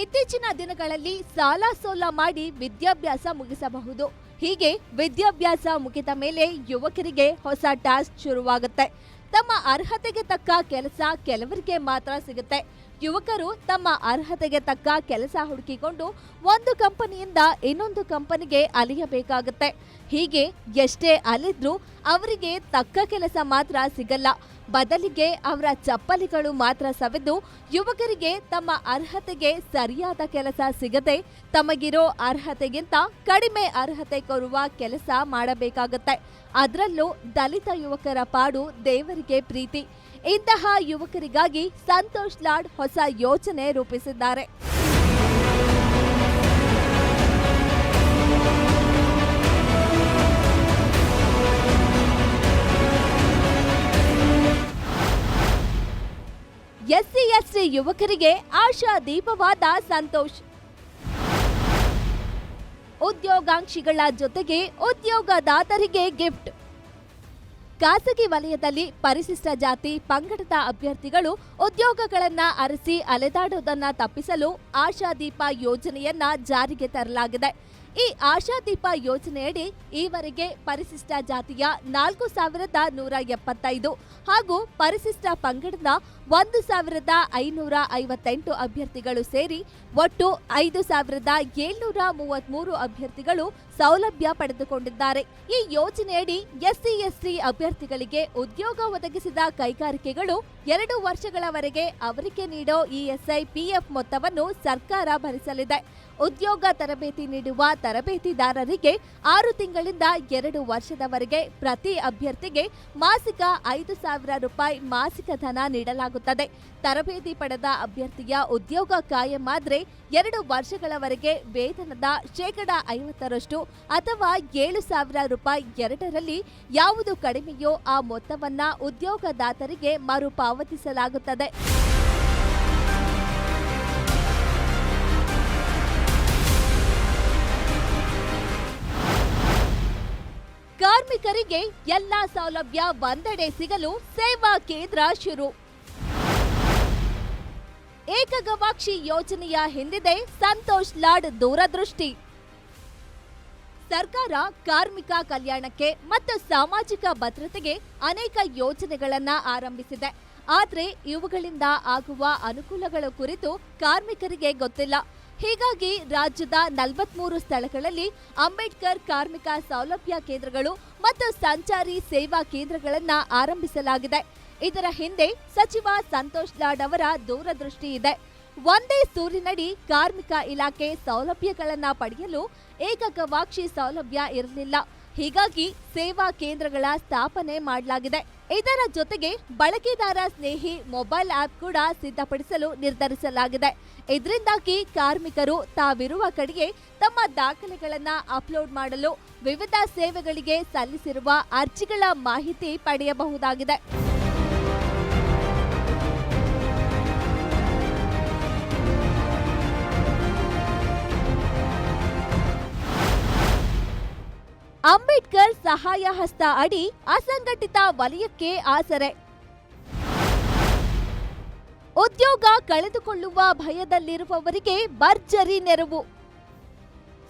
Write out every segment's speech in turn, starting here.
ಇತ್ತೀಚಿನ ದಿನಗಳಲ್ಲಿ ಸಾಲ ಸೋಲ ಮಾಡಿ ವಿದ್ಯಾಭ್ಯಾಸ ಮುಗಿಸಬಹುದು. ಹೀಗೆ ವಿದ್ಯಾಭ್ಯಾಸ ಮುಗಿದ ಮೇಲೆ ಯುವಕರಿಗೆ ಹೊಸ ಟಾಸ್ಕ್ ಶುರುವಾಗುತ್ತೆ. ತಮ್ಮ ಅರ್ಹತೆಗೆ ತಕ್ಕ ಕೆಲಸ ಕೆಲವರಿಗೆ ಮಾತ್ರ ಸಿಗುತ್ತೆ. ಯುವಕರು ತಮ್ಮ ಅರ್ಹತೆಗೆ ತಕ್ಕ ಕೆಲಸ ಹುಡುಕಿಕೊಂಡು ಒಂದು ಕಂಪನಿಯಿಂದ ಇನ್ನೊಂದು ಕಂಪನಿಗೆ ಅಲಿಯಬೇಕಾಗುತ್ತೆ. ಹೀಗೆ ಎಷ್ಟೇ ಅಲಿದ್ರೂ ಅವರಿಗೆ ತಕ್ಕ ಕೆಲಸ ಮಾತ್ರ ಸಿಗಲ್ಲ. ಬದಲಿಗೆ ಅವರ ಚಪ್ಪಲಿಗಳು ಮಾತ್ರ ಸವೆದು ಯುವಕರಿಗೆ ತಮ್ಮ ಅರ್ಹತೆಗೆ ಸರಿಯಾದ ಕೆಲಸ ಸಿಗದೆ ತಮಗಿರೋ ಅರ್ಹತೆಗಿಂತ ಕಡಿಮೆ ಅರ್ಹತೆ ಕೊರುವ ಕೆಲಸ ಮಾಡಬೇಕಾಗತ್ತೆ. ಅದರಲ್ಲೂ ದಲಿತ ಯುವಕರ ಪಾಡು ದೇವರಿಗೆ ಪ್ರೀತಿ. ಇಂತಹ ಯುವಕರಿಗಾಗಿ ಸಂತೋಷ್ ಲಾಡ್ ಹೊಸ ಯೋಜನೆ ರೂಪಿಸಿದ್ದಾರೆ. ಯುವಕರಿಗೆ ಆಶಾ ದೀಪವಾದ ಸಂತೋಷ್. ಉದ್ಯೋಗಾಂಕ್ಷಿಗಳ ಜೊತೆಗೆ ಉದ್ಯೋಗದಾತರಿಗೆ ಗಿಫ್ಟ್. ಖಾಸಗಿ ವಲಯದಲ್ಲಿ ಪರಿಶಿಷ್ಟ ಜಾತಿ ಪಂಗಡದ ಅಭ್ಯರ್ಥಿಗಳು ಉದ್ಯೋಗಗಳನ್ನ ಅರಸಿ ಅಲೆದಾಡುವುದನ್ನ ತಪ್ಪಿಸಲು ಆಶಾದೀಪ ಯೋಜನೆಯನ್ನ ಜಾರಿಗೆ ತರಲಾಗಿದೆ. ಈ ಆಶಾದೀಪ ಯೋಜನೆಯಡಿ ಈವರೆಗೆ ಪರಿಶಿಷ್ಟ ಜಾತಿಯ ನಾಲ್ಕು ಸಾವಿರದ ನೂರ ಎಪ್ಪತ್ತೈದು ಹಾಗೂ ಪರಿಶಿಷ್ಟ ಪಂಗಡದ ಒಂದು ಸಾವಿರದ ಐನೂರ ಐವತ್ತೆಂಟು ಅಭ್ಯರ್ಥಿಗಳು ಸೇರಿ ಒಟ್ಟು ಐದು ಸಾವಿರದ ಏಳ್ನೂರ ಮೂವತ್ಮೂರು ಅಭ್ಯರ್ಥಿಗಳು ಸೌಲಭ್ಯ ಪಡೆದುಕೊಂಡಿದ್ದಾರೆ. ಈ ಯೋಜನೆಯಡಿ ಎಸ್ಸಿ, ಎಸ್ಟಿ ಅಭ್ಯರ್ಥಿಗಳಿಗೆ ಉದ್ಯೋಗ ಒದಗಿಸಿದ ಕೈಗಾರಿಕೆಗಳು ಎರಡು ವರ್ಷಗಳವರೆಗೆ ಅವರಿಗೆ ನೀಡೋ ಇಎಸ್ಐ ಪಿಎಫ್ ಮೊತ್ತವನ್ನು ಸರ್ಕಾರ ಭರಿಸಲಿದೆ. ಉದ್ಯೋಗ ತರಬೇತಿ ನೀಡುವ ತರಬೇತಿದಾರರಿಗೆ ಆರು ತಿಂಗಳಿಂದ ಎರಡು ವರ್ಷದವರೆಗೆ ಪ್ರತಿ ಅಭ್ಯರ್ಥಿಗೆ ಮಾಸಿಕ ಐದು ಸಾವಿರ ರೂಪಾಯಿ ಮಾಸಿಕ ಧನ ನೀಡಲಾಗುತ್ತದೆ. ತರಬೇತಿ ಪಡೆದ ಅಭ್ಯರ್ಥಿಯ ಉದ್ಯೋಗ ಕಾಯಂ ಆದರೆ ಎರಡು ವರ್ಷಗಳವರೆಗೆ ವೇತನದ ಶೇಕಡ ಐವತ್ತರಷ್ಟು ಅಥವಾ ಏಳು ಸಾವಿರ ರೂಪಾಯಿ ಎರಡರಲ್ಲಿ ಯಾವುದು ಕಡಿಮೆಯೋ ಆ ಮೊತ್ತವನ್ನ ಉದ್ಯೋಗದಾತರಿಗೆ ಮರುಪಾವತಿಸಲಾಗುತ್ತದೆ. ಕಾರ್ಮಿಕರಿಗೆ ಎಲ್ಲಾ ಸೌಲಭ್ಯ ಒಂದೆಡೆ ಸಿಗಲು ಸೇವಾ ಕೇಂದ್ರ ಶುರು. ಏಕಗವಾಕ್ಷಿ ಯೋಜನೆಯ ಹಿಂದಿದೆ ಸಂತೋಷ್ ಲಾಡ್ ದೂರದೃಷ್ಟಿ. ಸರ್ಕಾರ ಕಾರ್ಮಿಕ ಕಲ್ಯಾಣಕ್ಕೆ ಮತ್ತು ಸಾಮಾಜಿಕ ಭದ್ರತೆಗೆ ಅನೇಕ ಯೋಜನೆಗಳನ್ನ ಆರಂಭಿಸಿದೆ. ಆದರೆ ಇವುಗಳಿಂದ ಆಗುವ ಅನುಕೂಲಗಳ ಕುರಿತು ಕಾರ್ಮಿಕರಿಗೆ ಗೊತ್ತಿಲ್ಲ. ಹೀಗಾಗಿ ರಾಜ್ಯದ ನಲವತ್ಮೂರು ಸ್ಥಳಗಳಲ್ಲಿ ಅಂಬೇಡ್ಕರ್ ಕಾರ್ಮಿಕ ಸೌಲಭ್ಯ ಕೇಂದ್ರಗಳು ಮತ್ತು ಸಂಚಾರಿ ಸೇವಾ ಕೇಂದ್ರಗಳನ್ನು ಆರಂಭಿಸಲಾಗಿದೆ. ಇದರ ಹಿಂದೆ ಸಚಿವ ಸಂತೋಷ್ ಲಾಡ್ ಅವರ ದೂರದೃಷ್ಟಿ ಇದೆ. ಒಂದೇ ಸೂರಿನಡಿ ಕಾರ್ಮಿಕ ಇಲಾಖೆ ಸೌಲಭ್ಯಗಳನ್ನ ಪಡೆಯಲು ಏಕಗವಾಕ್ಷಿ ಸೌಲಭ್ಯ ಇರಲಿಲ್ಲ. ಹೀಗಾಗಿ ಸೇವಾ ಕೇಂದ್ರಗಳ ಸ್ಥಾಪನೆ ಮಾಡಲಾಗಿದೆ. ಇದರ ಜೊತೆಗೆ ಬಳಕೆದಾರ ಸ್ನೇಹಿ ಮೊಬೈಲ್ ಆಪ್ ಕೂಡ ಸಿದ್ಧಪಡಿಸಲು ನಿರ್ಧರಿಸಲಾಗಿದೆ. ಇದರಿಂದಾಗಿ ಕಾರ್ಮಿಕರು ತಾವಿರುವ ಕಡೆಗೆ ತಮ್ಮ ದಾಖಲೆಗಳನ್ನು ಅಪ್ಲೋಡ್ ಮಾಡಲು ವಿವಿಧ ಸೇವೆಗಳಿಗೆ ಸಲ್ಲಿಸಿರುವ ಅರ್ಜಿಗಳ ಮಾಹಿತಿ ಪಡೆಯಬಹುದಾಗಿದೆ. ಸಹಾಯ ಹಸ್ತ ಅಡಿ ಅಸಂಘಟಿತ ವಲಯಕ್ಕೆ ಆಸರೆ. ಉದ್ಯೋಗ ಕಳೆದುಕೊಳ್ಳುವ ಭಯದಲ್ಲಿರುವವರಿಗೆ ಭರ್ಜರಿ ನೆರವು.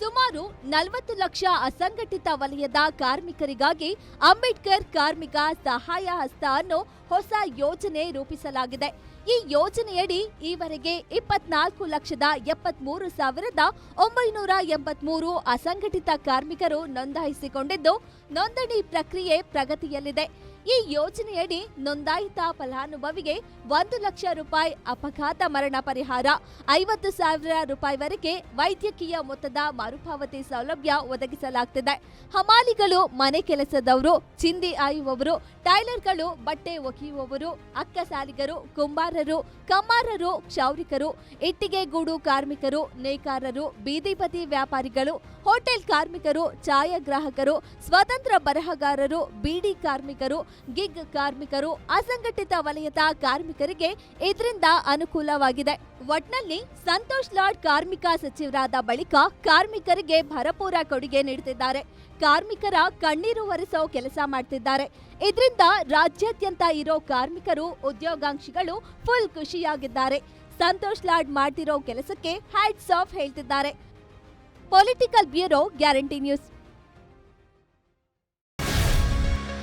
ಸುಮಾರು ನಲವತ್ತು ಲಕ್ಷ ಅಸಂಘಟಿತ ವಲಯದ ಕಾರ್ಮಿಕರಿಗಾಗಿ ಅಂಬೇಡ್ಕರ್ ಕಾರ್ಮಿಕ ಸಹಾಯ ಹಸ್ತ ಅನ್ನು ಹೊಸ ಯೋಜನೆ ರೂಪಿಸಲಾಗಿದೆ. ಈ ಯೋಜನೆಯಡಿ ಈವರೆಗೆ ಇಪ್ಪತ್ನಾಲ್ಕು ಲಕ್ಷದ ಎಪ್ಪತ್ಮೂರು ಸಾವಿರದ ಒಂಬೈನೂರ ಎಂಬತ್ಮೂರು ಅಸಂಘಟಿತ ಕಾರ್ಮಿಕರು ನೋಂದಾಯಿಸಿಕೊಂಡಿದ್ದು, ನೋಂದಣಿ ಪ್ರಕ್ರಿಯೆ ಪ್ರಗತಿಯಲ್ಲಿದೆ. ಈ ಯೋಜನೆಯಡಿ ನೋಂದಾಯಿತ ಫಲಾನುಭವಿಗೆ ಒಂದು ಲಕ್ಷ ರೂಪಾಯಿ ಅಪಘಾತ ಮರಣ ಪರಿಹಾರ, ಐವತ್ತು ಸಾವಿರ ರೂಪಾಯಿವರೆಗೆ ವೈದ್ಯಕೀಯ ಮೊತ್ತದ ಮರುಪಾವತಿ ಸೌಲಭ್ಯ ಒದಗಿಸಲಾಗುತ್ತಿದೆ ಹಮಾಲಿಗಳು, ಮನೆ ಕೆಲಸದವರು, ಚಿಂದಿ ಆಯುವವರು, ಟೈಲರ್ಗಳು, ಬಟ್ಟೆ ಒಗೆಯುವವರು, ಅಕ್ಕಸಾಲಿಗರು, ಕುಂಬಾರರು, ಕಮ್ಮಾರರು, ಕ್ಷೌರಿಕರು, ಇಟ್ಟಿಗೆ ಗೂಡು ಕಾರ್ಮಿಕರು, ನೇಕಾರರು, ಬೀದಿಪತಿ ವ್ಯಾಪಾರಿಗಳು, ಹೋಟೆಲ್ ಕಾರ್ಮಿಕರು, ಛಾಯಾಗ್ರಾಹಕರು, ಸ್ವತಂತ್ರ ಬರಹಗಾರರು, ಬೀಡಿ ಕಾರ್ಮಿಕರು ಗಿಗ್ ಕಾರ್ಮಿಕರು ಅಸಂಘಟಿತ ವಲಯದ ಕಾರ್ಮಿಕರಿಗೆ ಇದರಿಂದ ಅನುಕೂಲವಾಗಿದೆ. ಒಟ್ನಲ್ಲಿ ಸಂತೋಷ್ ಲಾಡ್ ಕಾರ್ಮಿಕ ಸಚಿವರಾದ ಬಳಿಕ ಕಾರ್ಮಿಕರಿಗೆ ಭರಪೂರ ಕೊಡುಗೆ ನೀಡುತ್ತಿದ್ದಾರೆ. ಕಾರ್ಮಿಕರ ಕಣ್ಣೀರು ಒರೆಸೋ ಕೆಲಸ ಮಾಡ್ತಿದ್ದಾರೆ. ಇದರಿಂದ ರಾಜ್ಯಾದ್ಯಂತ ಇರೋ ಕಾರ್ಮಿಕರು ಉದ್ಯೋಗಾಂಕ್ಷಿಗಳು ಫುಲ್ ಖುಷಿಯಾಗಿದ್ದಾರೆ. ಸಂತೋಷ್ ಲಾಡ್ ಮಾಡ್ತಿರೋ ಕೆಲಸಕ್ಕೆ ಹ್ಯಾಟ್ಸ್ ಆಫ್ ಹೇಳ್ತಿದ್ದಾರೆ. Political bureau guarantee news.